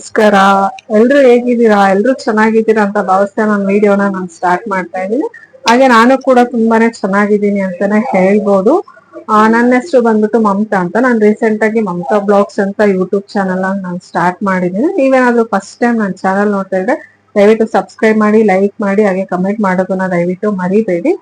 ನಮಸ್ಕಾರ. ಎಲ್ರು ಹೇಗಿದ್ದೀರಾ? ಎಲ್ರು ಚೆನ್ನಾಗಿದ್ದೀರಾ ಅಂತ ಭಾವಿಸ್ತಾ ನಾನು ವಿಡಿಯೋನ ನಾನು ಸ್ಟಾರ್ಟ್ ಮಾಡ್ತಾ ಇದ್ದೀನಿ. ಹಾಗೆ ನಾನು ಕೂಡ ತುಂಬಾನೇ ಚೆನ್ನಾಗಿದ್ದೀನಿ ಅಂತಾನೆ ಹೇಳ್ಬೋದು. ನನ್ನ ಹೆಸರು ಬಂದ್ಬಿಟ್ಟು ಮಮತಾ ಅಂತ. ನಾನು ರೀಸೆಂಟ್ ಆಗಿ ಮಮತಾ ಬ್ಲಾಗ್ಸ್ ಅಂತ ಯೂಟ್ಯೂಬ್ ಚಾನಲ್ ನಾನು ಸ್ಟಾರ್ಟ್ ಮಾಡಿದ್ದೀನಿ. ನೀವೇನಾದ್ರೂ ಫಸ್ಟ್ ಟೈಮ್ ನನ್ನ ಚಾನಲ್ ನೋಡ್ತಾ ಇದ್ರೆ ದಯವಿಟ್ಟು ಸಬ್ಸ್ಕ್ರೈಬ್ ಮಾಡಿ ಲೈಕ್ ಮಾಡಿ, ಹಾಗೆ ಕಮೆಂಟ್ ಮಾಡೋದನ್ನ ದಯವಿಟ್ಟು ಮರಿಬೇಡಿ.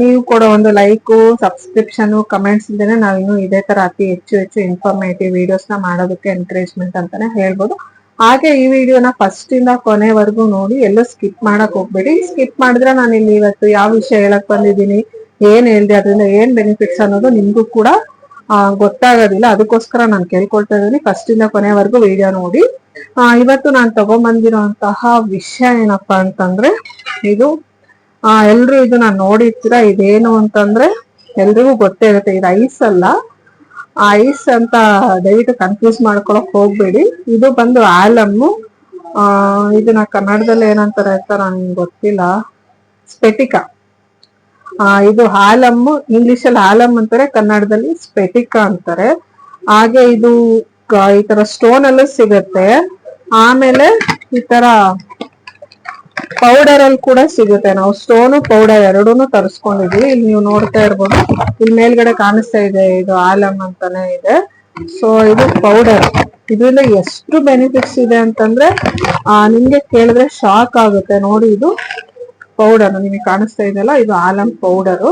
ನೀವು ಕೊಡೋ ಒಂದು ಲೈಕು, ಸಬ್ಸ್ಕ್ರಿಪ್ಷನ್, ಕಮೆಂಟ್ಸ್ ಇಂದನೇ ನಾವಿನ್ನು ಇದೇ ತರ ಅತಿ ಹೆಚ್ಚು ಹೆಚ್ಚು ಇನ್ಫಾರ್ಮೇಟಿವ್ ವಿಡಿಯೋಸ್ನ ಮಾಡೋದಕ್ಕೆ ಎನ್ಕರೇಜ್ಮೆಂಟ್ ಅಂತಾನೆ ಹೇಳ್ಬೋದು. ಹಾಗೆ ಈ ವಿಡಿಯೋನ ಫಸ್ಟ್ ಇಂದ ಕೊನೆವರೆಗೂ ನೋಡಿ, ಎಲ್ಲೂ ಸ್ಕಿಪ್ ಮಾಡಕ್ ಹೋಗ್ಬೇಡಿ. ಸ್ಕಿಪ್ ಮಾಡಿದ್ರೆ ನಾನು ಇಲ್ಲಿ ಇವತ್ತು ಯಾವ ವಿಷಯ ಹೇಳಕ್ ಬಂದಿದ್ದೀನಿ, ಏನ್ ಹೇಳ್ದೆ, ಅದರಿಂದ ಏನ್ ಬೆನಿಫಿಟ್ಸ್ ಅನ್ನೋದು ನಿಮ್ಗೂ ಕೂಡ ಗೊತ್ತಾಗೋದಿಲ್ಲ. ಅದಕ್ಕೋಸ್ಕರ ನಾನು ಕೇಳ್ಕೊಳ್ತಾ ಇದ್ದೀನಿ. ಫಸ್ಟ್ ಇಂದ ಕೊನೆವರೆಗೂ ವಿಡಿಯೋ ನೋಡಿ. ಇವತ್ತು ನಾನು ತಗೊಂಬಂದಿರೋಂತಹ ವಿಷಯ ಏನಪ್ಪಾ ಅಂತಂದ್ರೆ, ಇದು ಆ, ಎಲ್ರು ಇದನ್ನ ನೋಡಿರ್ತೀರ? ಇದೇನು ಅಂತಂದ್ರೆ ಎಲ್ರಿಗೂ ಗೊತ್ತೇ ಇರುತ್ತೆ. ಇದು ಐಸ್ ಅಲ್ಲ. ಐಸ್ ಅಂತ ದಯವಿಟ್ಟು ಕನ್ಫ್ಯೂಸ್ ಮಾಡ್ಕೊಳಕ್ ಹೋಗ್ಬೇಡಿ. ಇದು ಬಂದು ಆಲಮ್ಮು ಆ, ಇದನ್ನ ಕನ್ನಡದಲ್ಲಿ ಏನಂತಾರೆ ಅಂತ ನನಗೆ ಗೊತ್ತಿಲ್ಲ. ಸ್ಪೆಟಿಕ. ಆ, ಇದು ಆಲಮ್ಮು ಇಂಗ್ಲಿಷ್ ಅಲ್ಲಿ ಆಲಮ್ ಅಂತಾರೆ, ಕನ್ನಡದಲ್ಲಿ ಸ್ಪೆಟಿಕ ಅಂತಾರೆ. ಹಾಗೆ ಇದು ಈ ತರ ಸ್ಟೋನ್ ಅಲ್ಲೂ ಸಿಗತ್ತೆ. ಆಮೇಲೆ ಈ ತರ ಪೌಡರ್ ಅಲ್ಲಿ ಕೂಡ ಸಿಗುತ್ತೆ. ನಾವು ಸ್ಟೋನು ಪೌಡರ್ ಎರಡೂನು ತರಿಸ್ಕೊಂಡಿದ್ವಿ. ಇಲ್ಲಿ ನೀವು ನೋಡ್ತಾ ಇರ್ಬೋದು. ಇಲ್ಲಿ ಮೇಲ್ಗಡೆ ಕಾಣಿಸ್ತಾ ಇದೆ ಇದು ಆಲಮ್ ಅಂತಾನೆ ಇದೆ. ಸೊ ಇದು ಪೌಡರ್ ಇದರಿಂದ ಎಷ್ಟು ಬೆನಿಫಿಟ್ಸ್ ಇದೆ ಅಂತಂದ್ರೆ, ಆ, ನಿಮ್ಗೆ ಕೇಳಿದ್ರೆ ಶಾಕ್ ಆಗುತ್ತೆ. ನೋಡಿ ಇದು ಪೌಡರ್ ನಿಮಗೆ ಕಾಣಿಸ್ತಾ ಇದೆಯಲ್ಲ, ಇದು ಆಲಮ್ ಪೌಡರು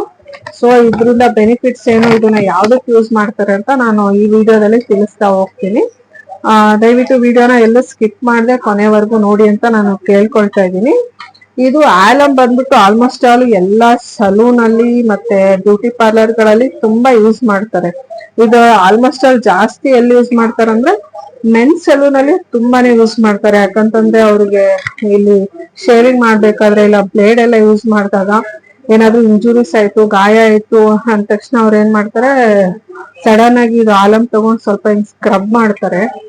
ಸೊ ಇದ್ರಿಂದ ಬೆನಿಫಿಟ್ಸ್ ಏನು ಇದನ್ನ ಯಾವ್ದಕ್ಕೆ ಯೂಸ್ ಮಾಡ್ತಾರೆ ಅಂತ ನಾನು ಈ ವಿಡಿಯೋದಲ್ಲಿ ತಿಳಿಸ್ತಾ ಹೋಗ್ತೀನಿ. ದಯವಿಟ್ಟು ವಿಡಿಯೋನ ಎಲ್ಲ ಸ್ಕಿಪ್ ಮಾಡದೆ ಕೊನೆವರೆಗೂ ನೋಡಿ ಅಂತ ನಾನು ಕೇಳ್ಕೊಳ್ತಾ ಇದ್ದೀನಿ. ಇದು ಆಲಮ್ ಬಂದ್ಬಿಟ್ಟು ಆಲ್ಮೋಸ್ಟ್ ಆಲ್ ಎಲ್ಲಾ ಸಲೂನ್ ಅಲ್ಲಿ ಮತ್ತೆ ಬ್ಯೂಟಿ ಪಾರ್ಲರ್ಗಳಲ್ಲಿ ತುಂಬಾ ಯೂಸ್ ಮಾಡ್ತಾರೆ. ಇದು ಆಲ್ಮೋಸ್ಟ್ ಆಲ್ ಜಾಸ್ತಿ ಎಲ್ಲಿ ಯೂಸ್ ಮಾಡ್ತಾರೆ ಅಂದ್ರೆ ಮೆನ್ ಸಲೂನ್ ಅಲ್ಲಿ ತುಂಬಾನೇ ಯೂಸ್ ಮಾಡ್ತಾರೆ. ಯಾಕಂತಂದ್ರೆ ಅವ್ರಿಗೆ ಇಲ್ಲಿ ಶೇವಿಂಗ್ ಮಾಡ್ಬೇಕಾದ್ರೆ ಇಲ್ಲ ಬ್ಲೇಡ್ ಎಲ್ಲ ಯೂಸ್ ಮಾಡಿದಾಗ ಏನಾದ್ರು ಇಂಜುರೀಸ್ ಆಯ್ತು ಗಾಯ ಆಯ್ತು ಅಂದ ತಕ್ಷಣ ಅವ್ರ ಏನ್ ಮಾಡ್ತಾರೆ ಸಡನ್ ಆಗಿ ಇದು ಆಲಮ್ ತಗೊಂಡ್ ಸ್ವಲ್ಪ ಸ್ಕ್ರಬ್ ಮಾಡ್ತಾರೆ. ಆ,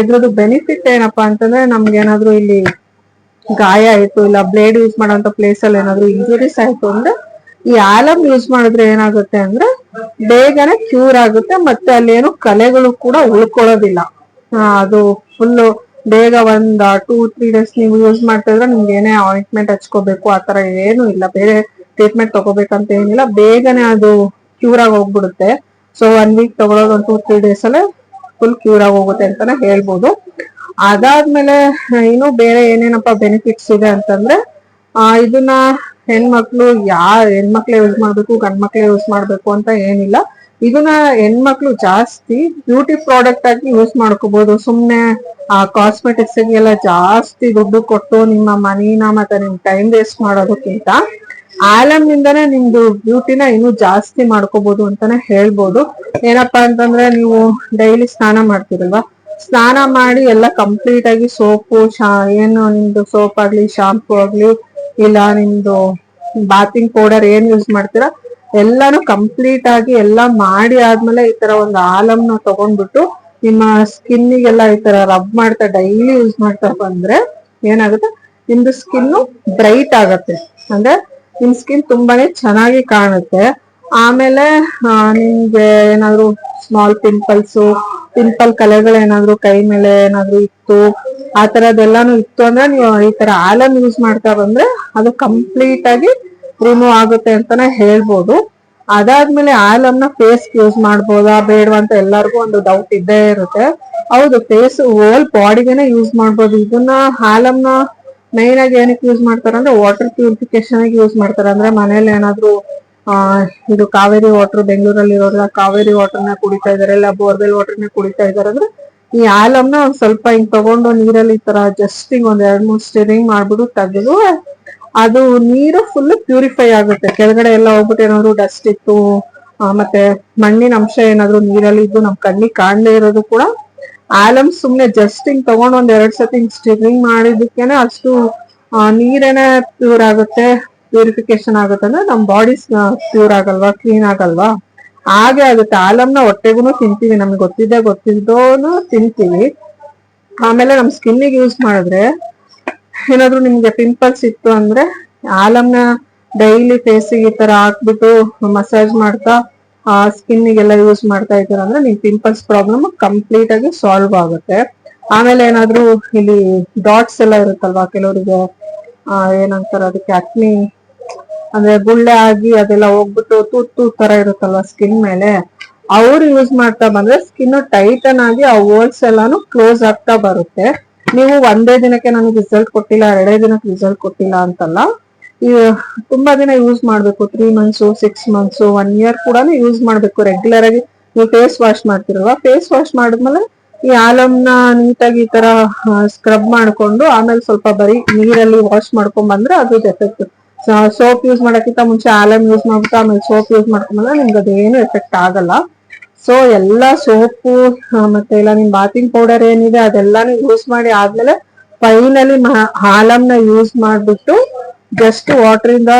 ಇದ್ರದ್ದು ಬೆನಿಫಿಟ್ ಏನಪ್ಪಾ ಅಂತಂದ್ರೆ ನಮ್ಗೆ ಏನಾದ್ರು ಇಲ್ಲಿ ಗಾಯ ಆಯ್ತು ಇಲ್ಲ ಬ್ಲೇಡ್ ಯೂಸ್ ಮಾಡೋಂತ ಪ್ಲೇಸ್ ಅಲ್ಲಿ ಏನಾದ್ರು ಇಂಜುರೀಸ್ ಆಯ್ತು ಅಂದ್ರೆ ಈ ಆಲಮ್ ಯೂಸ್ ಮಾಡಿದ್ರೆ ಏನಾಗುತ್ತೆ ಅಂದ್ರೆ ಬೇಗನೆ ಕ್ಯೂರ್ ಆಗುತ್ತೆ ಮತ್ತೆ ಅಲ್ಲಿ ಏನು ಕಲೆಗಳು ಕೂಡ ಉಳ್ಕೊಳ್ಳೋದಿಲ್ಲ. ಆ, ಅದು ಫುಲ್ ಬೇಗ ಒಂದ್ ಟೂ ತ್ರೀ ಡೇಸ್ ನೀವು ಯೂಸ್ ಮಾಡ್ತಾ ಇದ್ರೆ ನಿಮ್ಗೆ ಏನೇ ಆಯಿಂಟ್ಮೆಂಟ್ ಹಚ್ಕೋಬೇಕು ತರ ಏನು ಇಲ್ಲ. ಬೇರೆ ಟ್ರೀಟ್ಮೆಂಟ್ ತಗೋಬೇಕಂತ ಏನಿಲ್ಲ. ಬೇಗನೆ ಅದು ಕ್ಯೂರ್ ಆಗಿ ಹೋಗ್ಬಿಡುತ್ತೆ. ಸೊ ಒನ್ ವೀಕ್ ತಗೊಳೋದು ಒಂದು ಟೂ ತ್ರೀ ಡೇಸ್ ಅಲ್ಲೇ ಫುಲ್ ಕ್ಯೂರ್ ಆಗಿ ಹೋಗುತ್ತೆ ಅಂತಾನೆ ಹೇಳ್ಬೋದು. ಅದಾದ್ಮೇಲೆ ಇನ್ನು ಬೇರೆ ಏನೇನಪ್ಪ ಬೆನಿಫಿಟ್ಸ್ ಇದೆ ಅಂತಂದ್ರೆ, ಆ, ಇದನ್ನ ಹೆಣ್ಮಕ್ಳು ಯಾ ಹೆಣ್ಮಕ್ಳೇ ಯೂಸ್ ಮಾಡ್ಬೇಕು ಗಂಡ್ ಮಕ್ಳೇ ಯೂಸ್ ಮಾಡ್ಬೇಕು ಅಂತ ಏನಿಲ್ಲ. ಇದನ್ನ ಹೆಣ್ಮಕ್ಳು ಜಾಸ್ತಿ ಬ್ಯೂಟಿ ಪ್ರಾಡಕ್ಟ್ ಆಗಿ ಯೂಸ್ ಮಾಡ್ಕೋಬಹುದು ಸುಮ್ನೆ, ಆ ಕಾಸ್ಮೆಟಿಕ್ಸ್ ಎಲ್ಲ ಜಾಸ್ತಿ ದುಡ್ಡು ಕೊಟ್ಟು ನಿಮ್ಮ ಮನಿನ ಮತ್ತೆ ನಿಮ್ ಟೈಮ್ ವೇಸ್ಟ್ ಮಾಡೋದಕ್ಕಿಂತ ಆಲಮ್ ನಿಂದಾನೆ ನಿಮ್ದು ಬ್ಯೂಟಿನ ಇನ್ನೂ ಜಾಸ್ತಿ ಮಾಡ್ಕೋಬಹುದು ಅಂತಾನೆ ಹೇಳ್ಬೋದು. ಏನಪ್ಪಾ ಅಂತಂದ್ರೆ ನೀವು ಡೈಲಿ ಸ್ನಾನ ಮಾಡ್ತೀರಲ್ವಾ? ಸ್ನಾನ ಮಾಡಿ ಎಲ್ಲ ಕಂಪ್ಲೀಟ್ ಆಗಿ ಸೋಪು, ಶಾ, ಏನು ನಿಮ್ದು ಸೋಪ್ ಆಗ್ಲಿ ಶಾಂಪೂ ಆಗ್ಲಿ, ಇಲ್ಲ ನಿಮ್ದು ಬಾತಿಂಗ್ ಪೌಡರ್ ಏನ್ ಯೂಸ್ ಮಾಡ್ತೀರಾ, ಎಲ್ಲಾನು ಕಂಪ್ಲೀಟ್ ಆಗಿ ಎಲ್ಲ ಮಾಡಿ ಆದ್ಮೇಲೆ ಈ ತರ ಒಂದು ಆಲಮ್ನ ತಗೊಂಡ್ಬಿಟ್ಟು ನಿಮ್ಮ ಸ್ಕಿನ್ನಿಗೆಲ್ಲ ಈ ತರ ರಬ್ ಮಾಡ್ತಾ ಡೈಲಿ ಯೂಸ್ ಮಾಡ್ತಾ ಬಂದ್ರೆ ಏನಾಗುತ್ತೆ? ನಿಮ್ದು ಸ್ಕಿನ್ ಬ್ರೈಟ್ ಆಗತ್ತೆ. ಅಂದ್ರೆ ನಿಮ್ ಸ್ಕಿನ್ ತುಂಬಾನೇ ಚೆನ್ನಾಗಿ ಕಾಣುತ್ತೆ. ಆಮೇಲೆ ನಿಮ್ಗೆ ಏನಾದ್ರು ಸ್ಮಾಲ್ ಪಿಂಪಲ್ಸ್ ಪಿಂಪಲ್ ಕಲೆಗಳು ಏನಾದ್ರು ಕೈ ಮೇಲೆ ಏನಾದ್ರು ಇತ್ತು, ಆ ತರದೆಲ್ಲಾನು ಇತ್ತು ಅಂದ್ರೆ ನೀವು ಈ ತರ ಆಲಮ್ ಯೂಸ್ ಮಾಡ್ತಾ ಬಂದ್ರೆ ಅದು ಕಂಪ್ಲೀಟ್ ಆಗಿ ರಿಮೂವ್ ಆಗುತ್ತೆ ಅಂತಾನೆ ಹೇಳ್ಬೋದು. ಅದಾದ್ಮೇಲೆ ಆಲಮ್ನ ಫೇಸ್ ಯೂಸ್ ಮಾಡ್ಬೋದಾ, ಬೇಡವಾ ಅಂತ ಎಲ್ಲರಿಗೂ ಒಂದು ಡೌಟ್ ಇದ್ದೇ ಇರುತ್ತೆ. ಹೌದು ಫೇಸ್ ಹೋಲ್ ಬಾಡಿಗೆನೆ ಯೂಸ್ ಮಾಡ್ಬೋದು. ಇದನ್ನ ಆಲಮ್ನ ಮೈನ್ ಆಗಿ ಏನಕ್ಕೆ ಯೂಸ್ ಮಾಡ್ತಾರೆ ಅಂದ್ರೆ ವಾಟರ್ ಪ್ಯೂರಿಫಿಕೇಶನ್ ಯೂಸ್ ಮಾಡ್ತಾರೆ. ಅಂದ್ರೆ ಮನೇಲಿ ಏನಾದ್ರು ಇದು ಕಾವೇರಿ ವಾಟರ್ ಬೆಂಗಳೂರಲ್ಲಿ ಇರೋಲ್ಲ ಕಾವೇರಿ ವಾಟರ್ನ ಕುಡಿತಾ ಇದಾರೆ, ಇಲ್ಲ ಬೋರ್ವೆಲ್ ವಾಟರ್ನ ಕುಡಿತಾ ಇದಾರೆ. ಅಂದ್ರೆ ಈ ಆಲಮ್ನ ಒಂದ್ ಸ್ವಲ್ಪ ಹಿಂಗ್ ತಗೊಂಡು ನೀರಲ್ಲಿ ಈ ತರ ಜಸ್ಟ್ ಹಿಂಗ್ ಒಂದ್ ಎರಡ್ ಮೂರ್ ಸ್ಟಿರಿಂಗ್ ಮಾಡ್ಬಿಟ್ಟು ತೆಗೆದು ಅದು ನೀರು ಫುಲ್ ಪ್ಯೂರಿಫೈ ಆಗುತ್ತೆ. ಕೆಳಗಡೆ ಎಲ್ಲ ಹೋಗ್ಬಿಟ್ಟು ಏನಾದ್ರು ಡಸ್ಟ್ ಇತ್ತು ಮತ್ತೆ ಮಣ್ಣಿನ ಅಂಶ ಏನಾದ್ರು ನೀರಲ್ಲಿ ಇದ್ದು ನಮ್ ಕಣ್ಣಿಗೆ ಕಾಣದೇ ಇರೋದು ಕೂಡ ಆಲಮ್ ಸುಮ್ನೆ ಜಸ್ಟ್ ಹಿಂಗ್ ತಗೊಂಡ್ ಒಂದ್ ಎರಡ್ ಸತಿ ಹಿಂಗ್ ಸ್ಟಿರಿಂಗ್ ಮಾಡಿದಕ್ಕೇನೆ ಅಷ್ಟು ನೀರೇನೇ ಪ್ಯೂರ್ ಆಗುತ್ತೆ ಪ್ಯೂರಿಫಿಕೇಶನ್ ಆಗುತ್ತೆ ಅಂದ್ರೆ ನಮ್ ಬಾಡೀಸ್ ಪ್ಯೂರ್ ಆಗಲ್ವಾ ಕ್ಲೀನ್ ಆಗಲ್ವಾ? ಹಾಗೆ ಆಗುತ್ತೆ. ಆಲಮ್ನ ಹೊಟ್ಟೆಗೂ ತಿಂತೀವಿ, ನಮ್ಗೆ ಗೊತ್ತಿದ್ದೆ ಗೊತ್ತಿದ್ದೋನು ತಿಂತೀವಿ. ಆಮೇಲೆ ನಮ್ ಸ್ಕಿನ್ನಿಗೆ ಯೂಸ್ ಮಾಡಿದ್ರೆ ಏನಾದ್ರು ನಿಮ್ಗೆ ಪಿಂಪಲ್ಸ್ ಇತ್ತು ಅಂದ್ರೆ ಆಲಮ್ನ ಡೈಲಿ ಫೇಸಿಗೆ ಈ ತರ ಹಾಕ್ಬಿಟ್ಟು ಮಸಾಜ್ ಮಾಡ್ತಾ ಆ ಸ್ಕಿನ್ನಿಗೆಲ್ಲ ಯೂಸ್ ಮಾಡ್ತಾ ಇದ್ದೀರ ಅಂದ್ರೆ ನಿಮ್ ಪಿಂಪಲ್ಸ್ ಪ್ರಾಬ್ಲಮ್ ಕಂಪ್ಲೀಟ್ ಆಗಿ ಸಾಲ್ವ್ ಆಗುತ್ತೆ. ಆಮೇಲೆ ಏನಾದ್ರೂ ಇಲ್ಲಿ ಡಾಟ್ಸ್ ಎಲ್ಲ ಇರುತ್ತಲ್ವಾ ಕೆಲವರಿಗೆ? ಏನಂತಾರೆ ಅದಕ್ಕೆ ಅಕ್ನಿ ಅಂದ್ರೆ ಗುಳ್ಳೆ ಆಗಿ ಅದೆಲ್ಲ ಹೋಗ್ಬಿಟ್ಟು ತೂತು ತರ ಇರುತ್ತಲ್ವಾ ಸ್ಕಿನ್ ಮೇಲೆ? ಅವ್ರು ಯೂಸ್ ಮಾಡ್ತಾ ಬಂದ್ರೆ ಸ್ಕಿನ್ ಟೈಟನ್ ಆಗಿ ಆ ಹೋಲ್ಸ್ ಎಲ್ಲಾನು ಕ್ಲೋಸ್ ಆಗ್ತಾ ಬರುತ್ತೆ. ನೀವು ಒಂದೇ ದಿನಕ್ಕೆ ನನಗೆ ರಿಸಲ್ಟ್ ಕೊಟ್ಟಿಲ್ಲ, ಎರಡೇ ದಿನಕ್ಕೆ ರಿಸಲ್ಟ್ ಕೊಟ್ಟಿಲ್ಲ ಅಂತಲ್ಲ. ತುಂಬಾ ದಿನ ಯೂಸ್ ಮಾಡಬೇಕು. Three months six months one year ಕೂಡ ಯೂಸ್ ಮಾಡಬೇಕು ರೆಗ್ಯುಲರ್ ಆಗಿ. ನೀವು ಫೇಸ್ ವಾಶ್ ಮಾಡ್ತಿರಲ್ವಾ? ಫೇಸ್ ವಾಶ್ ಮಾಡಿದ್ಮೇಲೆ ಈ ಆಲಮ್ನ ನೀಟಾಗಿ ಈ ತರ ಸ್ಕ್ರಬ್ ಮಾಡ್ಕೊಂಡು ಆಮೇಲೆ ಸ್ವಲ್ಪ ಬರೀ ನೀರಲ್ಲಿ ವಾಶ್ ಮಾಡ್ಕೊಂಡ್ ಬಂದ್ರೆ ಅದು ಎಫೆಕ್ಟ್ ಸೋಪ್ ಯೂಸ್ ಮಾಡೋಕ್ಕಿಂತ ಮುಂಚೆ ಆಲಮ್ ಯೂಸ್ ಮಾಡ್ಬಿಟ್ಟು ಆಮೇಲೆ ಸೋಪ್ ಯೂಸ್ ಮಾಡ್ಕೊಂಡ್ಬಂದ್ರೆ ನಿಮ್ಗೆ ಅದೇನು ಎಫೆಕ್ಟ್ ಆಗಲ್ಲ. ಸೊ ಎಲ್ಲ ಸೋಪು ಮತ್ತೆ ಇಲ್ಲ ನಿಮ್ ಬಾತಿಂಗ್ ಪೌಡರ್ ಏನಿದೆ ಅದೆಲ್ಲಾನು ಯೂಸ್ ಮಾಡಿ ಆದ್ಮೇಲೆ ಫೈನಲಿ ಆಲಮ್ನ ಯೂಸ್ ಮಾಡ್ಬಿಟ್ಟು ಜಸ್ಟ್ ವಾಟರ್ ಇಂದ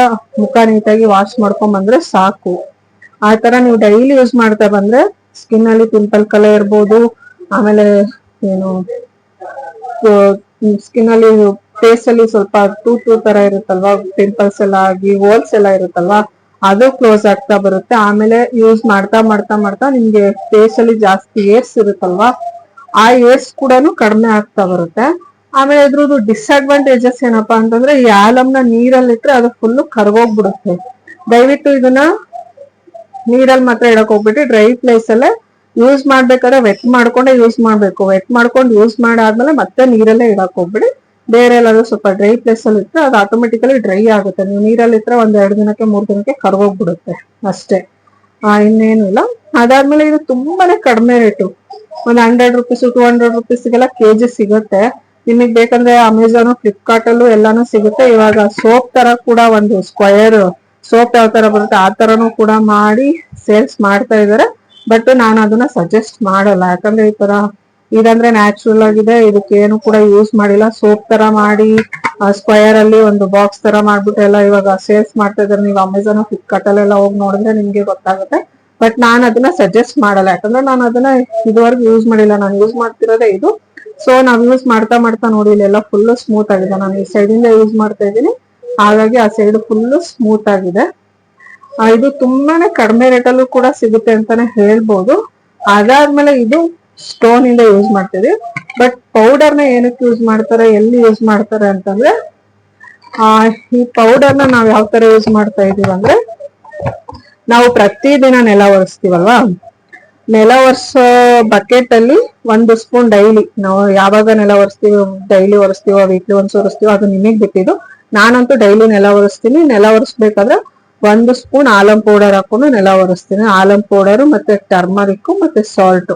ಮುಖ ನೀಟಾಗಿ ವಾಶ್ ಮಾಡ್ಕೊಂಡ್ ಬಂದ್ರೆ ಸಾಕು. ಆ ತರ ನೀವು ಡೈಲಿ ಯೂಸ್ ಮಾಡ್ತಾ ಬಂದ್ರೆ ಸ್ಕಿನ್ ಅಲ್ಲಿ ಪಿಂಪಲ್ ಕಲೆ ಇರ್ಬೋದು, ಆಮೇಲೆ ಏನು ಸ್ಕಿನ್ ಅಲ್ಲಿ ಫೇಸ್ ಅಲ್ಲಿ ಸ್ವಲ್ಪ ಟೂ ತರ ಇರುತ್ತಲ್ವಾ ಪಿಂಪಲ್ಸ್ ಎಲ್ಲ ಆಗಿ ಹೋಲ್ಸ್ ಎಲ್ಲ ಇರುತ್ತಲ್ವಾ, ಅದು ಕ್ಲೋಸ್ ಆಗ್ತಾ ಬರುತ್ತೆ. ಆಮೇಲೆ ಯೂಸ್ ಮಾಡ್ತಾ ಮಾಡ್ತಾ ಮಾಡ್ತಾ ನಿಮ್ಗೆ ಫೇಸ್ ಅಲ್ಲಿ ಜಾಸ್ತಿ ಏರ್ಸ್ ಇರುತ್ತಲ್ವಾ, ಆ ಏರ್ಸ್ ಕೂಡ ಕಡಿಮೆ ಆಗ್ತಾ ಬರುತ್ತೆ. ಆಮೇಲೆ ಅದ್ರದ್ದು ಡಿಸ್ಅಡ್ವಾಂಟೇಜಸ್ ಏನಪ್ಪಾ ಅಂತಂದ್ರೆ ಈ ಆಲಮ್ನ ನೀರಲ್ಲಿ ಇಟ್ರೆ ಅದು ಫುಲ್ ಕರ್ಗೋಗ್ಬಿಡುತ್ತೆ. ದಯವಿಟ್ಟು ಇದನ್ನ ನೀರಲ್ಲಿ ಮಾತ್ರ ಇಡಕ್ ಹೋಗ್ಬಿಟ್ಟು ಡ್ರೈ ಪ್ಲೇಸ್ ಅಲ್ಲೇ ಯೂಸ್ ಮಾಡ್ಬೇಕಾದ್ರೆ ವೆಟ್ ಮಾಡ್ಕೊಂಡೆ ಯೂಸ್ ಮಾಡ್ಬೇಕು. ವೆಟ್ ಮಾಡ್ಕೊಂಡು ಯೂಸ್ ಮಾಡಾದ್ಮೇಲೆ ಮತ್ತೆ ನೀರಲ್ಲೇ ಇಡಕ್ ಹೋಗ್ಬಿಡಿ. ಬೇರೆ ಎಲ್ಲಾದ್ರೂ ಸ್ವಲ್ಪ ಡ್ರೈ ಪ್ಲೇಸ್ ಅಲ್ಲಿ ಇಟ್ರೆ ಅದು ಆಟೋಮೆಟಿಕಲಿ ಡ್ರೈ ಆಗುತ್ತೆ. ನೀವು ನೀರಲ್ಲಿ ಇಟ್ರೆ ಒಂದ್ ಎರಡು ದಿನಕ್ಕೆ, ಮೂರ್ ದಿನಕ್ಕೆ ಕರ್ಗೋಗ್ಬಿಡುತ್ತೆ ಅಷ್ಟೇ. ಆ, ಇನ್ನೇನು ಇಲ್ಲ. ಅದಾದ್ಮೇಲೆ ಇದು ತುಂಬಾನೇ ಕಡಿಮೆ ರೇಟು ಒಂದು ಹಂಡ್ರೆಡ್ ರುಪೀಸ್ ಟೂ ಹಂಡ್ರೆಡ್ ರುಪೀಸ್ಗೆಲ್ಲ ಕೆಜಿ ಸಿಗುತ್ತೆ. ನಿಮಗ್ ಬೇಕಂದ್ರೆ ಅಮೆಝಾನ್ ಫ್ಲಿಪ್ಕಾರ್ಟ್ ಅಲ್ಲೂ ಎಲ್ಲಾನು ಸಿಗುತ್ತೆ. ಇವಾಗ ಸೋಪ್ ತರ ಕೂಡ ಒಂದು ಸ್ಕ್ವಯರ್ ಸೋಪ್ ಯಾವ ತರ ಬರುತ್ತೆ ಆ ತರನು ಕೂಡ ಮಾಡಿ ಸೇಲ್ಸ್ ಮಾಡ್ತಾ ಇದಾರೆ. ಬಟ್ ನಾನು ಅದನ್ನ ಸಜೆಸ್ಟ್ ಮಾಡಲ್ಲ. ಯಾಕಂದ್ರೆ ಈ ತರ ಇದಂದ್ರೆ ನ್ಯಾಚುರಲ್ ಆಗಿದೆ. ಇದಕ್ಕೆ ಏನು ಕೂಡ ಯೂಸ್ ಮಾಡಿಲ್ಲ. ಸೋಪ್ ತರ ಮಾಡಿ ಸ್ಕ್ವಯರ್ ಅಲ್ಲಿ ಒಂದು ಬಾಕ್ಸ್ ತರ ಮಾಡ್ಬಿಟ್ಟು ಎಲ್ಲ ಇವಾಗ ಸೇಲ್ಸ್ ಮಾಡ್ತಾ ಇದಾರೆ. ನೀವು ಅಮೆಝಾನ್ ಫ್ಲಿಪ್ಕಾರ್ಟ್ ಅಲ್ಲೆಲ್ಲ ಹೋಗಿ ನೋಡಿದ್ರೆ ನಿಮ್ಗೆ ಗೊತ್ತಾಗುತ್ತೆ. ಬಟ್ ನಾನು ಅದನ್ನ ಸಜೆಸ್ಟ್ ಮಾಡಲ್ಲ. ಯಾಕಂದ್ರೆ ನಾನು ಅದನ್ನ ಇದುವರೆಗೂ ಯೂಸ್ ಮಾಡಿಲ್ಲ. ನಾನು ಯೂಸ್ ಮಾಡ್ತಿರೋದೇ ಇದು. ಸೊ ನಾವ್ ಯೂಸ್ ಮಾಡ್ತಾ ಮಾಡ್ತಾ ನೋಡಿ, ಇಲ್ಲೆಲ್ಲ ಫುಲ್ ಸ್ಮೂತ್ ಆಗಿದೆ. ನಾನು ಈ ಸೈಡ್ ಇಂದ ಯೂಸ್ ಮಾಡ್ತಾ ಇದ್ದೀನಿ. ಹಾಗಾಗಿ ಆ ಸೈಡ್ ಫುಲ್ ಸ್ಮೂತ್ ಆಗಿದೆ. ಇದು ತುಂಬಾನೇ ಕಡಿಮೆ ರೇಟಲ್ಲೂ ಕೂಡ ಸಿಗುತ್ತೆ ಅಂತಾನೆ ಹೇಳ್ಬೋದು. ಅದಾದ್ಮೇಲೆ ಇದು ಸ್ಟೋನ್ ಇಂದ ಯೂಸ್ ಮಾಡ್ತೀವಿ ಬಟ್ ಪೌಡರ್ನ ಏನಕ್ಕೆ ಯೂಸ್ ಮಾಡ್ತಾರೆ, ಎಲ್ಲಿ ಯೂಸ್ ಮಾಡ್ತಾರೆ ಅಂತಂದ್ರೆ, ಆ, ಈ ಪೌಡರ್ನ ನಾವ್ ಯಾವ ತರ ಯೂಸ್ ಮಾಡ್ತಾ ಇದೀವಂದ್ರೆ ನಾವು ಪ್ರತಿದಿನ ನೆಲ ಒರೆಸ್ತೀವಲ್ವಾ? ನೆಲ ಒರೆಸೋ ಬಕೆಟ್ ಅಲ್ಲಿ ಒಂದು ಸ್ಪೂನ್ ಡೈಲಿ ನಾವು ಯಾವಾಗ ನೆಲ ಒರೆಸ್ತೀವಿ ಡೈಲಿ ಒರೆಸ್ತೀವೋ ವೀಕ್ಲಿ ಒನ್ಸ್ ಒರೆಸ್ತೀವೋ, ಅದು ನಿಮಗ್ ಬಿಟ್ಟಿದ್ದು. ನಾನಂತೂ ಡೈಲಿ ನೆಲ ಒರೆಸ್ತೀನಿ. ನೆಲ ಒರೆಸ್ಬೇಕಾದ್ರೆ ಒಂದು ಸ್ಪೂನ್ ಆಲಂ ಪೌಡರ್ ಹಾಕೊಂಡು ನೆಲ ಒರೆಸ್ತೀನಿ. ಆಲಂ ಪೌಡರ್ ಮತ್ತೆ ಟರ್ಮರಿಕ್ ಮತ್ತೆ ಸಾಲ್ಟ್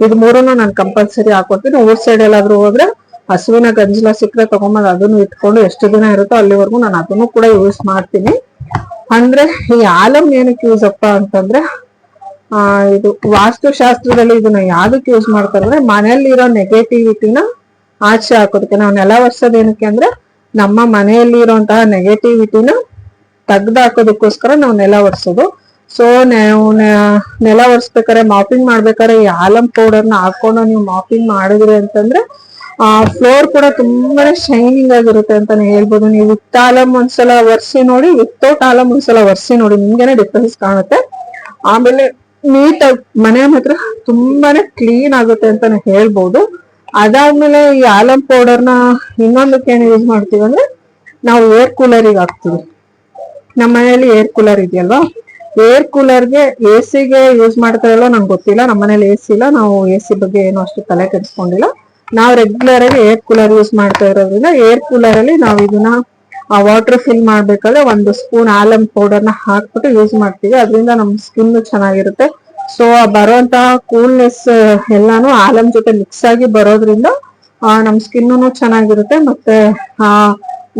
ಇದು ಮೂರನ್ನು ನಾನು ಕಂಪಲ್ಸರಿ ಹಾಕೊತೀನಿ ಊರ್ ಸೈಡ್ ಎಲ್ಲಾದ್ರೂ ಹೋದ್ರೆ ಹಸುವಿನ ಗಂಜಲ ಸಿಕ್ಕರೆ ತಗೊಂಬಂದು ಅದನ್ನು ಇಟ್ಕೊಂಡು ಎಷ್ಟು ದಿನ ಇರುತ್ತೋ ಅಲ್ಲಿವರೆಗೂ ನಾನು ಅದನ್ನು ಕೂಡ ಯೂಸ್ ಮಾಡ್ತೀನಿ. ಅಂದ್ರೆ ಈ ಆಲಂ ಏನಕ್ಕೆ ಯೂಸ್ ಅಪ್ಪ ಅಂತಂದ್ರೆ ಆ, ಇದು ವಾಸ್ತುಶಾಸ್ತ್ರದಲ್ಲಿ ಇದನ್ನ ಯಾವ್ದಕ್ಕೆ ಯೂಸ್ ಮಾಡ್ತಾರೆ ಅಂದ್ರೆ ಮನೆಯಲ್ಲಿರೋ ನೆಗೆಟಿವಿಟಿನ ಆಚೆ ಹಾಕೋದಕ್ಕೆ. ನಾವು ನೆಲ ವರ್ಷದೇನಕ್ಕೆ ಅಂದ್ರೆ ನಮ್ಮ ಮನೆಯಲ್ಲಿ ಇರುವಂತಹ ನೆಗೆಟಿವಿಟಿನ ಹಾಕೋದಕ್ಕೋಸ್ಕರ ನಾವು ನೆಲ ಒರೆಸೋದು. ಸೊ ನಾವು ನೆಲ ಒರೆಸ್ಬೇಕಾದ್ರೆ ಮಾಪಿಂಗ್ ಮಾಡ್ಬೇಕಾದ್ರೆ ಈ ಆಲಂ ಪೌಡರ್ನ ಹಾಕೊಂಡು ನೀವು ಮಾಪಿಂಗ್ ಮಾಡಿದ್ರಿ ಅಂತಂದ್ರೆ, ಆ ಫ್ಲೋರ್ ಕೂಡ ತುಂಬಾನೇ ಶೈನಿಂಗ್ ಆಗಿರುತ್ತೆ ಅಂತಾನೆ ಹೇಳ್ಬೋದು. ನೀವು ವಿತ್ ಆಲಂ ಒಂದ್ಸಲ ಒರೆಸಿ ನೋಡಿ ವಿತೌಟ್ ಆಲಂ ಒಂದ್ಸಲ ಒರೆಸಿ ನೋಡಿ ನಿಮ್ಗೆನೆ ಡಿಫ್ರೆನ್ಸ್ ಕಾಣುತ್ತೆ. ಆಮೇಲೆ ನೀಟಾಗಿ ಮನೆ ಮಾತ್ರ ತುಂಬಾನೇ ಕ್ಲೀನ್ ಆಗುತ್ತೆ ಅಂತಾನೆ ಹೇಳ್ಬೋದು. ಅದಾದ್ಮೇಲೆ ಈ ಆಲಂ ಪೌಡರ್ನ ಇನ್ನೊಂದಕ್ಕೆ ಏನು ಯೂಸ್ ಮಾಡ್ತೀವಿ ಅಂದ್ರೆ ನಾವು ಏರ್ ಕೂಲರಿಗೆ ಹಾಕ್ತೀವಿ. ನಮ್ಮ ಮನೆಯಲ್ಲಿ ಏರ್ ಕೂಲರ್ ಇದೆಯಲ್ವಾ? ಏರ್ ಕೂಲರ್ಗೆ ಎ ಸಿಗೆ ಯೂಸ್ ಮಾಡ್ತಾರಲ್ಲ ನಂಗೆ ಗೊತ್ತಿಲ್ಲ. ನಮ್ಮ ಮನೇಲಿ ಎ ಸಿ ಇಲ್ಲ. ನಾವು ಎ ಸಿ ಬಗ್ಗೆ ಏನು ಅಷ್ಟು ತಲೆ ಕೆಡಿಸ್ಕೊಂಡಿಲ್ಲ. ನಾವು ರೆಗ್ಯುಲರ್ ಆಗಿ ಏರ್ ಕೂಲರ್ ಯೂಸ್ ಮಾಡ್ತಾ ಇರೋದ್ರಿಂದ ಏರ್ ಕೂಲರ್ ಅಲ್ಲಿ ನಾವು ಇದನ್ನ ವಾಟರ್ ಫಿಲ್ ಮಾಡ್ಬೇಕಾದ್ರೆ ಒಂದು ಸ್ಪೂನ್ ಆಲಮ್ ಪೌಡರ್ನ ಹಾಕ್ಬಿಟ್ಟು ಯೂಸ್ ಮಾಡ್ತೀವಿ. ಅದರಿಂದ ನಮ್ ಸ್ಕಿನ್ ಚೆನ್ನಾಗಿರುತ್ತೆ. ಸೊ ಬರುವಂತಹ ಕೂಲ್ನೆಸ್ ಎಲ್ಲಾನು ಆಲಮ್ ಜೊತೆ ಮಿಕ್ಸ್ ಆಗಿ ಬರೋದ್ರಿಂದ ಆ, ನಮ್ ಸ್ಕಿನ್ನು ಚೆನ್ನಾಗಿರುತ್ತೆ. ಮತ್ತೆ ಆ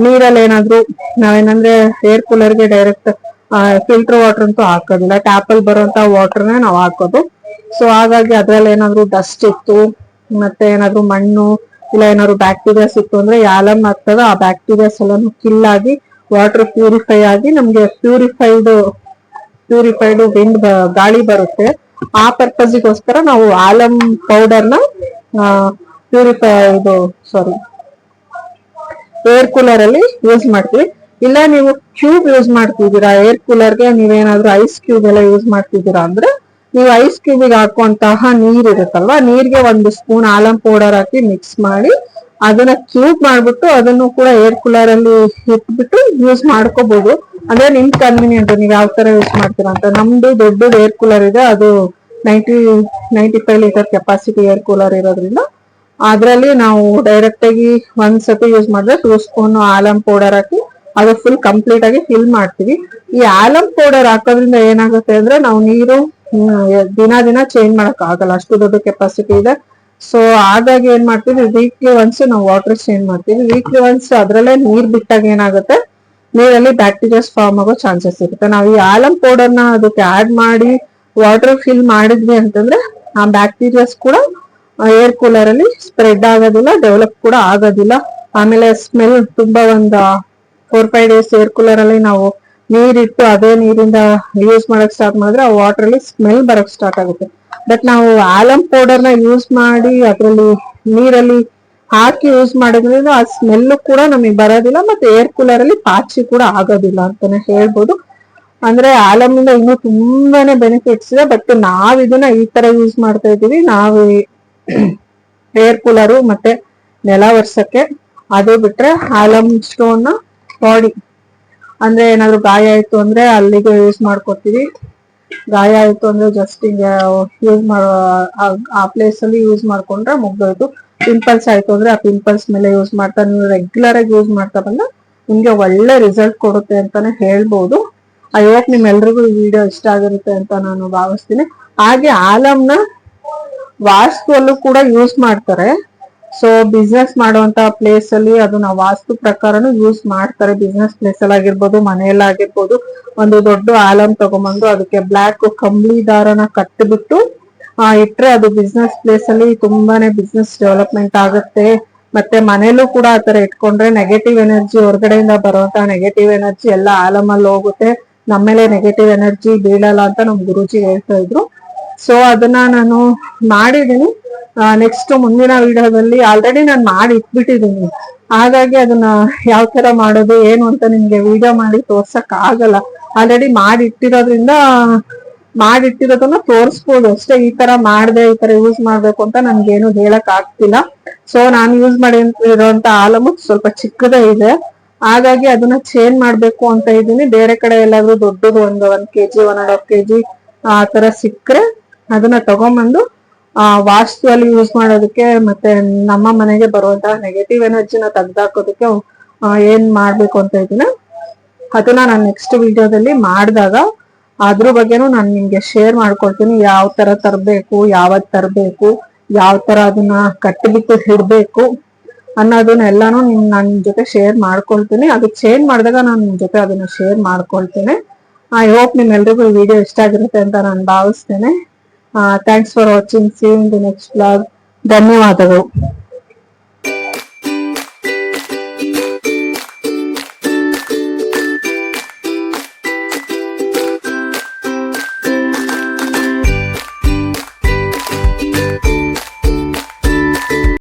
ನೀರಲ್ಲಿ ಏನಾದ್ರು ನಾವೇನಂದ್ರೆ ಏರ್ ಕೂಲರ್ಗೆ ಡೈರೆಕ್ಟ್ ಫಿಲ್ಟರ್ ವಾಟರ್ ಅಂತೂ ಹಾಕೋದಿಲ್ಲ. ಟ್ಯಾಪ್ ಅಲ್ಲಿ ಬರುವಂತ ವಾಟರ್ನೇ ನಾವು ಹಾಕೋದು. ಸೊ ಹಾಗಾಗಿ ಅದ್ರಲ್ಲಿ ಏನಾದ್ರು ಡಸ್ಟ್ ಇತ್ತು ಮತ್ತೆ ಏನಾದ್ರು ಮಣ್ಣು ಇಲ್ಲ ಏನಾದ್ರು ಬ್ಯಾಕ್ಟೀರಿಯಾಸ್ ಇತ್ತು ಅಂದ್ರೆ ಯಾಲಮ್ ಆಗ್ತದೋ, ಆ ಬ್ಯಾಕ್ಟೀರಿಯಾಸ್ ಎಲ್ಲಾನು ಕಿಲ್ ಆಗಿ ವಾಟರ್ ಪ್ಯೂರಿಫೈ ಆಗಿ ನಮ್ಗೆ ಪ್ಯೂರಿಫೈಡ್ ಪ್ಯೂರಿಫೈಡ್ ವಿಂಡ್ ಗಾಳಿ ಬರುತ್ತೆ. ಆ ಪರ್ಪಸ್ಗೋಸ್ಕರ ನಾವು ಆಲಂ ಪೌಡರ್ನ ಪ್ಯೂರಿಫೈ ಇದು ಸಾರಿ ಏರ್ ಕೂಲರ್ ಅಲ್ಲಿ ಯೂಸ್ ಮಾಡ್ತೀವಿ. ಇಲ್ಲ ನೀವು ಕ್ಯೂಬ್ ಯೂಸ್ ಮಾಡ್ತಿದ್ದೀರಾ ಏರ್ ಕೂಲರ್ಗೆ ನೀವೇನಾದ್ರೂ ಐಸ್ ಕ್ಯೂಬ್ ಎಲ್ಲ ಯೂಸ್ ಮಾಡ್ತಿದ್ದೀರಾ ಅಂದ್ರೆ ನೀವು ಐಸ್ ಕ್ಯೂಬಿಗೆ ಹಾಕುವಂತಹ ನೀರ್ ಇರುತ್ತಲ್ವಾ? ನೀರ್ಗೆ ಒಂದು ಸ್ಪೂನ್ ಆಲಂ ಪೌಡರ್ ಹಾಕಿ ಮಿಕ್ಸ್ ಮಾಡಿ ಅದನ್ನ ಕ್ಯೂಬ್ ಮಾಡ್ಬಿಟ್ಟು ಅದನ್ನು ಕೂಡ ಏರ್ ಕೂಲರ್ ಅಲ್ಲಿ ಇಟ್ಬಿಟ್ಟು ಯೂಸ್ ಮಾಡ್ಕೋಬಹುದು ಅಂದ್ರೆ ನಿಮ್ ಕನ್ವಿನಿಯಂಟ್ ನೀವು ಯಾವ ತರ ಯೂಸ್ ಮಾಡ್ತೀರಾ ಅಂತ. ನಮ್ದು ದೊಡ್ಡದು ಏರ್ ಕೂಲರ್ ಇದೆ. ಅದು ninety ninety five litre capacity air cooler ಇರೋದ್ರಿಂದ. ಅದರಲ್ಲಿ ನಾವು ಡೈರೆಕ್ಟ್ ಆಗಿ ಒಂದ್ ಯೂಸ್ ಮಾಡಿದ್ರೆ ಟೂ ಸ್ಪೂನ್ ಆಲಂ ಪೌಡರ್ ಹಾಕಿ ಅದು ಫುಲ್ ಕಂಪ್ಲೀಟ್ ಆಗಿ ಫಿಲ್ ಮಾಡ್ತೀವಿ. ಈ ಆಲಂ ಪೌಡರ್ ಹಾಕೋದ್ರಿಂದ ಏನಾಗುತ್ತೆ ಅಂದ್ರೆ ನಾವು ನೀರು ದಿನ ದಿನ ಚೇಂಜ್ ಮಾಡಕ್ ಆಗಲ್ಲ. ಅಷ್ಟು ದೊಡ್ಡ ಕೆಪಾಸಿಟಿ ಇದೆ. ಸೊ ಹಾಗಾಗಿ ಏನ್ ಮಾಡ್ತೀವಿ ವೀಕ್ಲಿ ಒನ್ಸ್ ನಾವು ವಾಟರ್ ಚೇಂಜ್ ಮಾಡ್ತೀವಿ. ವೀಕ್ಲಿ ಒನ್ಸ್ ಅದ್ರಲ್ಲೇ ನೀರ್ ಬಿಟ್ಟಾಗ ಏನಾಗುತ್ತೆ, ನೀರಲ್ಲಿ ಬ್ಯಾಕ್ಟೀರಿಯಾಸ್ ಫಾರ್ಮ್ ಆಗೋ ಚಾನ್ಸಸ್ ಇರುತ್ತೆ. ನಾವು ಈ ಆಲಂ ಪೌಡರ್ನ ಅದಕ್ಕೆ ಆಡ್ ಮಾಡಿ ವಾಟರ್ ಫಿಲ್ ಮಾಡಿದ್ವಿ ಅಂತಂದ್ರೆ, ಆ ಬ್ಯಾಕ್ಟೀರಿಯಾಸ್ ಕೂಡ ಏರ್ ಕೂಲರ್ ಅಲ್ಲಿ ಸ್ಪ್ರೆಡ್ ಆಗೋದಿಲ್ಲ ಡೆವಲಪ್ ಕೂಡ ಆಗೋದಿಲ್ಲ. ಆಮೇಲೆ ಸ್ಮೆಲ್ ತುಂಬಾ ಒಂದು four five days air cooler ಅಲ್ಲಿ ನಾವು ನೀರಿಟ್ಟು ಅದೇ ನೀರಿಂದ ಯೂಸ್ ಮಾಡಕ್ ಸ್ಟಾರ್ಟ್ ಮಾಡಿದ್ರೆ ಆ ವಾಟರ್ ಅಲ್ಲಿ ಸ್ಮೆಲ್ ಬರಕ್ ಸ್ಟಾರ್ಟ್ ಆಗುತ್ತೆ. ಬಟ್ ನಾವು ಆಲಂ ಪೌಡರ್ನ ಯೂಸ್ ಮಾಡಿ ಅದರಲ್ಲಿ ನೀರಲ್ಲಿ ಹಾಕಿ ಯೂಸ್ ಮಾಡೋದ್ರಿಂದ ಆ ಸ್ಮೆಲ್ ಕೂಡ ನಮಗೆ ಬರೋದಿಲ್ಲ ಮತ್ತೆ ಏರ್ ಕೂಲರ್ ಅಲ್ಲಿ ಪಾಚಿ ಕೂಡ ಆಗೋದಿಲ್ಲ ಅಂತಾನೆ ಹೇಳ್ಬೋದು. ಅಂದ್ರೆ ಆಲಮಿಂದ ಇನ್ನೂ ತುಂಬಾನೇ ಬೆನಿಫಿಟ್ಸ್ ಇದೆ ಬಟ್ ನಾವ್ ಇದನ್ನ ಈ ತರ ಯೂಸ್ ಮಾಡ್ತಾ ಇದೀವಿ ನಾವು ಏರ್ ಕೂಲರು ಮತ್ತೆ ನೆಲ ಒರ್ಸಕ್ಕೆ, ಅದು ಬಿಟ್ರೆ ಆಲಮ್ ಸ್ಟೋನ್ ಬಾಡಿ ಅಂದ್ರೆ ಏನಾದ್ರು ಗಾಯ ಆಯ್ತು ಅಂದ್ರೆ ಅಲ್ಲಿಗೆ ಯೂಸ್ ಮಾಡ್ಕೊತೀವಿ. ಗಾಯ ಆಯ್ತು ಅಂದ್ರೆ ಜಸ್ಟ್ ಹಿಂಗೆ ಯೂಸ್ ಮಾಡೋ ಆ- ಪ್ಲೇಸ್ ಅಲ್ಲಿ ಯೂಸ್ ಮಾಡ್ಕೊಂಡ್ರೆ ಮುಗ್ದೋಯ್ತು. ಪಿಂಪಲ್ಸ್ ಆಯ್ತು ಅಂದ್ರೆ ಆ ಪಿಂಪಲ್ಸ್ ಮೇಲೆ ಯೂಸ್ ಮಾಡ್ತಾ ನೀವು ರೆಗ್ಯುಲರ್ ಆಗಿ ಯೂಸ್ ಮಾಡ್ತಾ ಬಂದ್ರೆ ನಿಮ್ಗೆ ಒಳ್ಳೆ ರಿಸಲ್ಟ್ ಕೊಡುತ್ತೆ ಅಂತಾನೆ ಹೇಳ್ಬೋದು. ಐ ಹೋಪ್ ನಿಮ್ಮೆಲ್ರಿಗೂ ಈ ವಿಡಿಯೋ ಇಷ್ಟ ಆಗಿರುತ್ತೆ ಅಂತ ನಾನು ಭಾವಿಸ್ತೀನಿ. ಹಾಗೆ ಆಲಂನ ವಾಸ್ತುವಲ್ಲೂ ಕೂಡ ಯೂಸ್ ಮಾಡ್ತಾರೆ. ಸೊ ಬಿಸ್ನೆಸ್ ಮಾಡುವಂತ ಪ್ಲೇಸ್ ಅಲ್ಲಿ ಅದನ್ನ ವಾಸ್ತು ಪ್ರಕಾರನು ಯೂಸ್ ಮಾಡ್ತಾರೆ. ಬಿಸ್ನೆಸ್ ಪ್ಲೇಸ್ ಅಲ್ಲಿ ಆಗಿರ್ಬೋದು ಮನೆಯಲ್ಲಾಗಿರ್ಬೋದು ಒಂದು ದೊಡ್ಡ ಆಲಂ ತಗೊಂಬಂದು ಅದಕ್ಕೆ ಬ್ಲಾಕ್ ಕಂಬಳಿ ದಾರನ ಕಟ್ಟಿಬಿಟ್ಟು ಇಟ್ರೆ ಅದು ಬಿಸ್ನೆಸ್ ಪ್ಲೇಸ್ ಅಲ್ಲಿ ತುಂಬಾನೇ ಬಿಸ್ನೆಸ್ ಡೆವಲಪ್ಮೆಂಟ್ ಆಗುತ್ತೆ. ಮತ್ತೆ ಮನೇಲೂ ಕೂಡ ಆತರ ಇಟ್ಕೊಂಡ್ರೆ ನೆಗೆಟಿವ್ ಎನರ್ಜಿ ಹೊರಗಡೆಯಿಂದ ಬರುವಂತ ನೆಗೆಟಿವ್ ಎನರ್ಜಿ ಎಲ್ಲ ಆಲಮಲ್ಲಿ ಹೋಗುತ್ತೆ. ನಮ್ಮೇಲೆ ನೆಗೆಟಿವ್ ಎನರ್ಜಿ ಬೀಳಲ್ಲ ಅಂತ ನಮ್ ಗುರುಜಿ ಹೇಳ್ತಾ ಇದ್ರು. ಸೊ ಅದನ್ನ ನಾನು ಮಾಡಿದೀನಿ ನೆಕ್ಸ್ಟ್ ಮುಂದಿನ ವಿಡಿಯೋದಲ್ಲಿ ಆಲ್ರೆಡಿ ನಾನು ಮಾಡಿ ಇಟ್ಬಿಟ್ಟಿದ್ದೀನಿ ಹಾಗಾಗಿ ಅದನ್ನ ಯಾವ ತರ ಮಾಡೋದು, ಏನು ಅಂತ ನಿಮ್ಗೆ ವಿಡಿಯೋ ಮಾಡಿ ತೋರ್ಸಕ್ ಆಗಲ್ಲ. ಆಲ್ರೆಡಿ ಮಾಡಿ ಇಟ್ಟಿರೋದ್ರಿಂದ ಮಾಡಿಟ್ಟಿರೋದನ್ನ ತೋರಿಸ್ಬೋದು. ಅಷ್ಟೇ ಈ ತರ ಮಾಡ್ದೆ, ಈ ತರ ಯೂಸ್ ಮಾಡ್ಬೇಕು ಅಂತ ನನ್ಗೇನು ಹೇಳಕ್ ಆಗ್ತಿಲ್ಲ. ಸೊ ನಾನು ಯೂಸ್ ಮಾಡಿರೋಂತ ಆಲಮು ಸ್ವಲ್ಪ ಚಿಕ್ಕದೇ ಇದೆ. ಹಾಗಾಗಿ ಅದನ್ನ ಚೇಂಜ್ ಮಾಡ್ಬೇಕು ಅಂತ ಇದ್ದೀನಿ. ಬೇರೆ ಕಡೆ ಎಲ್ಲಾದ್ರೂ ದೊಡ್ಡದು ಒಂದು ಒಂದ್ KG one and half KG ಆ ತರ ಸಿಕ್ಕರೆ ಅದನ್ನ ತಗೊಂಬಂದು ಆ ವಾಸ್ತು ಅಲ್ಲಿ ಯೂಸ್ ಮಾಡೋದಕ್ಕೆ ಮತ್ತೆ ನಮ್ಮ ಮನೆಗೆ ಬರುವಂತಹ ನೆಗೆಟಿವ್ ಎನರ್ಜಿನ ತೆಗೆದಾಕೋದಕ್ಕೆ ಏನ್ ಮಾಡ್ಬೇಕು ಅಂತ ಇದ್ದೀನಿ. ಅದನ್ನ ನಾನು ನೆಕ್ಸ್ಟ್ ವಿಡಿಯೋದಲ್ಲಿ ಮಾಡಿದಾಗ ಅದ್ರ ಬಗ್ಗೆನೂ ನಾನು ನಿಮ್ಗೆ ಶೇರ್ ಮಾಡ್ಕೊಳ್ತೀನಿ ಯಾವ ತರ ತರಬೇಕು, ಯಾವತ್ ತರಬೇಕು, ಯಾವ ತರ ಅದನ್ನ ಕಟ್ಟಬಿಟ್ಟು ಹಿಡಬೇಕು ಅನ್ನೋದನ್ನ ಎಲ್ಲಾನು ನಿಮ್ ನನ್ನ ಜೊತೆ ಶೇರ್ ಮಾಡ್ಕೊಳ್ತೀನಿ. ಅದು ಚೇಂಜ್ ಮಾಡಿದಾಗ ನಾನು ನಿಮ್ ಜೊತೆ ಅದನ್ನ ಶೇರ್ ಮಾಡ್ಕೊಳ್ತೀನಿ. ಐ ಹೋಪ್ ನಿಮ್ಮೆಲ್ರಿಗೂ ವಿಡಿಯೋ ಇಷ್ಟ ಆಗಿರುತ್ತೆ ಅಂತ ನಾನು ಭಾವಿಸ್ತೇನೆ. thanks for watching see in the next blog ಧನ್ಯವಾದಗಳು